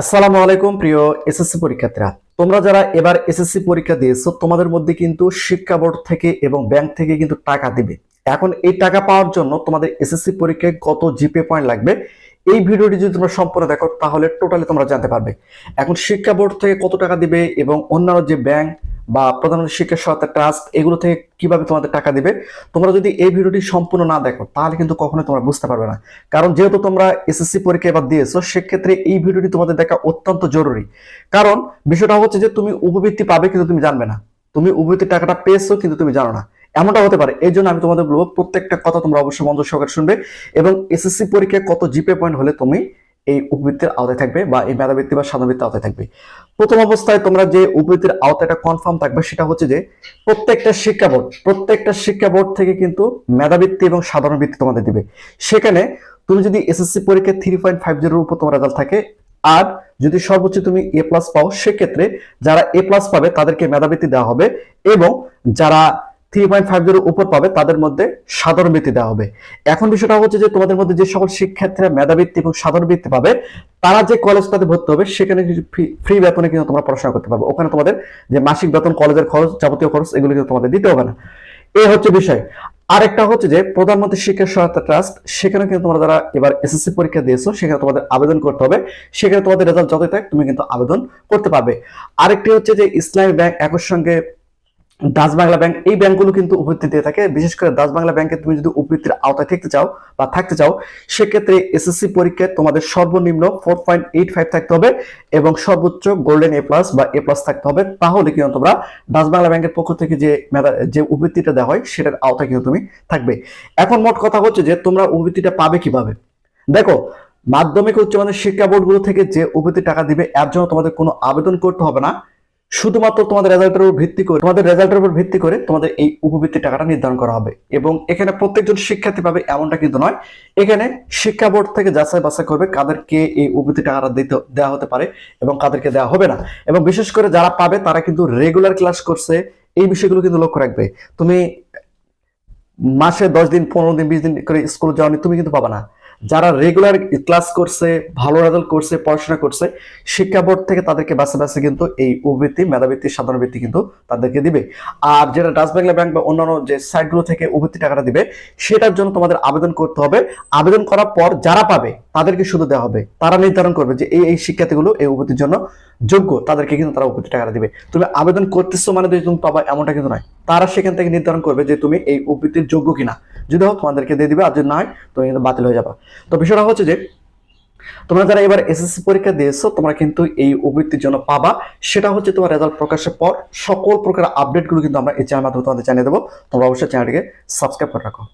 আসসালামু আলাইকুম, প্রিয় এসএসসি পরীক্ষার্থীরা। তোমরা যারা এবার এসএসসি পরীক্ষা দিয়েছ, তোমাদের মধ্যে কিন্তু শিক্ষা বোর্ড থেকে এবং ব্যাংক থেকে কিন্তু টাকা দিবে। এখন এই টাকা পাওয়ার জন্য তোমাদের এসএসসি পরীক্ষায় কত জিপে পয়েন্ট লাগবে, এই ভিডিওটি যদি তোমরা সম্পূর্ণ দেখো, তাহলে টোটালি তোমরা জানতে পারবে। এখন শিক্ষা বোর্ড থেকে কত টাকা দিবে এবং অন্যান্য যে ব্যাংক বা প্রধানমন্ত্রী শিক্ষা সহায়তা ট্রাস্ট এগুলো থেকে কীভাবে তোমাদের টাকা দিবে, তোমরা যদি এই ভিডিওটি সম্পূর্ণ না দেখো, তাহলে কিন্তু কখনোই তোমরা বুঝতে পারবে না। কারণ যেহেতু তোমরা এসএসসি পরীক্ষা এবার দিয়েছ, সেক্ষেত্রে এই ভিডিওটি তোমাদের দেখা অত্যন্ত জরুরি। কারণ বিষয়টা হচ্ছে যে তুমি উপবৃত্তি পাবে কিন্তু তুমি জানবে না। তুমি উপবৃত্তির টাকাটা পেয়েছ কিন্তু তুমি জানো না। এমনটা হতে পারে। এই জন্য আমি তোমাদের বলব, প্রত্যেকটা কথা তোমরা অবশ্যই মনোযোগ সহকারে শুনবে এবং এসএসসি পরীক্ষায় কত জিপে পয়েন্ট হলে তুমি এই উপবৃত্তির আওতায় থাকবে বা এই মেধাবৃত্তি বা সাধাবৃত্তির আওতায় থাকবে। প্রথম অবস্থায় তোমরা যে উপবৃত্তির আওতাটা কনফার্ম থাকবে সেটা হচ্ছে যে প্রত্যেকটা শিক্ষা বোর্ড, প্রত্যেকটা শিক্ষা বোর্ড থেকে কিন্তু মেধাবৃত্তি এবং সাধারণ বৃত্তি তোমাদের দিবে। সেখানে তুমি যদি এসএসসি পরীক্ষায় থ্রি পয়েন্ট ফাইভ জিরোর উপর তোমার রেজাল্ট থাকে, আর যদি সর্বোচ্চ তুমি এ প্লাস পাও, সেক্ষেত্রে যারা এ প্লাস পাবে তাদেরকে মেধাবৃত্তি দেওয়া হবে এবং যারা থ্রি উপর পাবে, তাদের মধ্যে সাধারণ বৃত্তি দেওয়া হবে। এখন বিষয়টা হচ্ছে যে তোমাদের মধ্যে যে সকল শিক্ষার্থীরা মেধাবৃত্তি এবং সাধারণ বৃত্তি পাবে, তারা যে ভর্তি হবে, সেখানে ফ্রি বেতনে কিন্তু তোমরা পড়াশোনা করতে পারবে। ওখানে তোমাদের যে মাসিক বেতন, কলেজের খরচ, যাবতীয় খরচ, এগুলো কিন্তু তোমাদের দিতে হবে না। হচ্ছে বিষয়। আরেকটা হচ্ছে যে প্রধানমন্ত্রী শিক্ষা সহায়তা ট্রাস্ট, সেখানে কিন্তু তোমরা যারা এবার এসএসসি পরীক্ষা দিয়েছ, সেখানে তোমাদের আবেদন করতে হবে। সেখানে তোমাদের রেজাল্ট যতই তুমি কিন্তু আবেদন করতে পারবে। আরেকটি হচ্ছে যে ইসলামী ব্যাংক একর সঙ্গে ডাচ বাংলা ব্যাংক, এই ব্যাংকগুলো কিন্তু উপবৃত্তি দিয়ে থাকে। বিশেষ করে দাস বাংলা ব্যাংকে তুমি যদি উপবৃত্তির আওতায় থাকতে চাও বা থাকতে চাও, সেক্ষেত্রে এসএসসি পরীক্ষায় তোমাদের সর্বনিম্ন ফোর পয়েন্ট এইট ফাইভ থাকতে হবে এবং সর্বোচ্চ গোল্ডেন এ প্লাস বা এ প্লাস থাকতে হবে। তাহলে কিন্তু তোমরা ডাচ বাংলা ব্যাংকের পক্ষ থেকে যে মেধা, যে উপবৃত্তিটা দেওয়া হয়, সেটার আওতায় কিন্তু তুমি থাকবে। এখন মোট কথা হচ্ছে যে তোমরা উপবৃত্তিটা পাবে কীভাবে? দেখো, মাধ্যমিক উচ্চ মাধ্যমিক শিক্ষা বোর্ডগুলো থেকে যে উপবৃত্তি টাকা দিবে, এর জন্য তোমাদের কোনো আবেদন করতে হবে না। শুধুমাত্র তোমাদের রেজাল্টের উপর ভিত্তি করে, তোমাদের রেজাল্টের উপর ভিত্তি করে তোমাদের এই উপবৃত্তি টাকাটা নির্ধারণ করা হবে। এবং এখানে প্রত্যেকজন শিক্ষার্থী পাবে এমনটা কিন্তু নয়। এখানে শিক্ষা বোর্ড থেকে যাচাই বাছাই করবে কাদেরকে এই উপবৃত্তি টাকাটা দিতে, দেওয়া হতে পারে এবং কাদেরকে দেওয়া হবে না। এবং বিশেষ করে যারা পাবে, তারা কিন্তু রেগুলার ক্লাস করছে, এই বিষয়গুলো কিন্তু লক্ষ্য রাখবে। তুমি মাসে দশ দিন, পনেরো দিন, বিশ দিন করে স্কুল যাওনি, তুমি কিন্তু পাবা না। যারা রেগুলার ক্লাস করছে, ভালো রেজাল্ট করছে, পড়াশোনা করছে, শিক্ষা বোর্ড থেকে তাদেরকে বাসে বাসে কিন্তু এই উপবৃত্তি মেধাবৃত্তি, সাধারণ বৃত্তি কিন্তু তাদেরকে দিবে। আর যেটা ডাচ বাংলা ব্যাংক বা অন্যান্য যে সাইটগুলো থেকে উপবৃত্তি টাকাটা দিবে, সেটার জন্য তোমাদের আবেদন করতে হবে। আবেদন করার পর যারা পাবে, তাদেরকে শুধু দেওয়া হবে। তারা নির্ধারণ করবে যে এই এই শিক্ষার্থীগুলো এই উপবৃত্তির জন্য যোগ্য, তাদেরকে কিন্তু তারা উপবৃত্তি টাকাটা দিবে। তুমি আবেদন করতেছো মানে তুমি পাবা, এমনটা কিন্তু নয়। তারা সেখান থেকে নির্ধারণ করবে যে তুমি এই উপবৃত্তির যোগ্য কিনা। যদি হোক তোমাদেরকে দিয়ে দিবে, আর যদি নয় তুমি কিন্তু বাতিল হয়ে যাবে। তো বিষয়টা হচ্ছে যে, তোমরা যারা এবার এসএসসি পরীক্ষা দিয়েছ, তোমরা কিন্তু এই উপবৃত্তির জন্য পাবা। সেটা হচ্ছে তোমার রেজাল্ট প্রকাশের পর সকল প্রকার আপডেটগুলো কিন্তু আমরা এই চ্যানেল মাধ্যমে তোমাদের জানিয়ে দেবো। তোমরা অবশ্যই চ্যানেলটিকে সাবস্ক্রাইব করে রাখো।